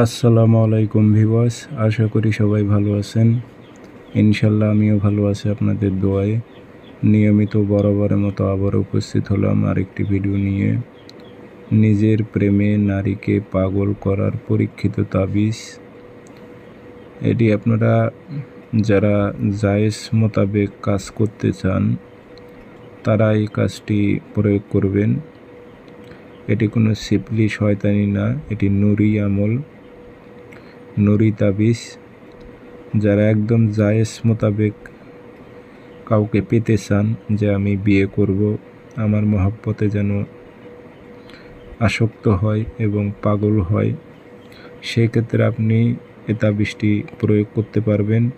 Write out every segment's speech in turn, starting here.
আসসালামু আলাইকুম ভিওয়াস আশা করি সবাই ভালো আছেন। ইনশাল্লাহ আমিও ভালো আছি আপনাদের দোয়ায়। নিয়মিত বরাবরের মতো আবার উপস্থিত হলাম আরেকটি ভিডিও নিয়ে। নিজের প্রেমে নারীকে পাগল করার পরীক্ষিত তাবিজ। এটি আপনারা যারা জায়েজ মোতাবেক কাজ করতে চান, তারা এই কাজটি প্রয়োগ করবেন। এটি কোনো সিপলি শয়তানি না, এটি নুরি আমল। নুরি তাবিজ যারা একদম জায়েজ মোতাবেক কাউকে পেতে চান যে আমি বিয়ে করব, আমার মহাব্বতে যেন আসক্ত হয় এবং পাগল হয়, সেক্ষেত্রে আপনি এ তাবিজটি প্রয়োগ করতে পারবেন।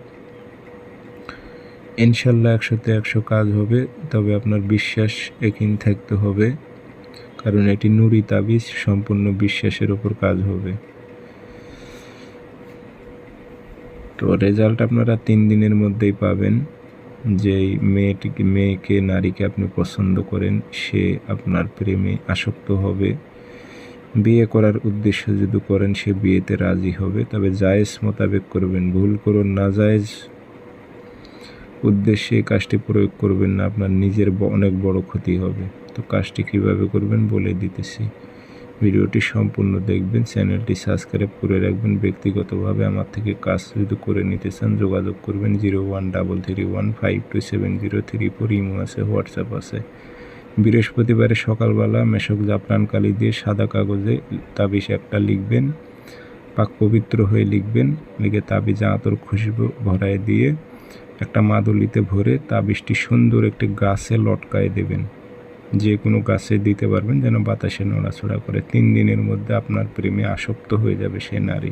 ইনশাল্লাহ একশোতে একশো কাজ হবে, তবে আপনার বিশ্বাস একিন থাকতে হবে, কারণ এটি নুরি তাবিজ সম্পূর্ণ বিশ্বাসের ওপর কাজ হবে। তো রেজাল্ট আপনারা তিন দিনের মধ্যেই পাবেন। যেই মেয়েটিকে, মেয়েকে, নারীকে আপনি পছন্দ করেন, সে আপনার প্রেমে আসক্ত হবে। বিয়ে করার উদ্দেশ্য যদি করেন, সে বিয়েতে রাজি হবে। তবে জায়েজ মোতাবেক করবেন, ভুল করুন না জায়েজ উদ্দেশ্যে এই কাজটি প্রয়োগ করবেন না, আপনার নিজের অনেক বড় ক্ষতি হবে। তো কাজটি কীভাবে করবেন বলে দিতেছি। ভিডিওটি সম্পূর্ণ দেখবেন, চ্যানেলটি সাবস্ক্রাইব করে রাখবেন, ব্যক্তিগতভাবে আমার থেকে কাজ যদি করে নিতে চান যোগাযোগ করবেন zero one double three one five two seven zero three four, imo আছে, হোয়াটসঅ্যাপ আছে। বৃহস্পতিবারে সকালবেলা মেশক জাফরান কালি দিয়ে সাদা কাগজে তাবিজ একটা লিখবেন, পাক পবিত্র হয়ে লিখবেন, লিখে তাবিজ আতর খুশবু ভরায় দিয়ে একটা মাদুলিতে ভরে তাবিজটি সুন্দর একটি গাছে লটকায় দেবেন। যে কোনো গাছে দিতে পারবেন, যেন বাতাসে নড়াচড়া করে তিন দিনের মধ্যে আপনার প্রেমে আসক্ত হয়ে যাবে সে নারী।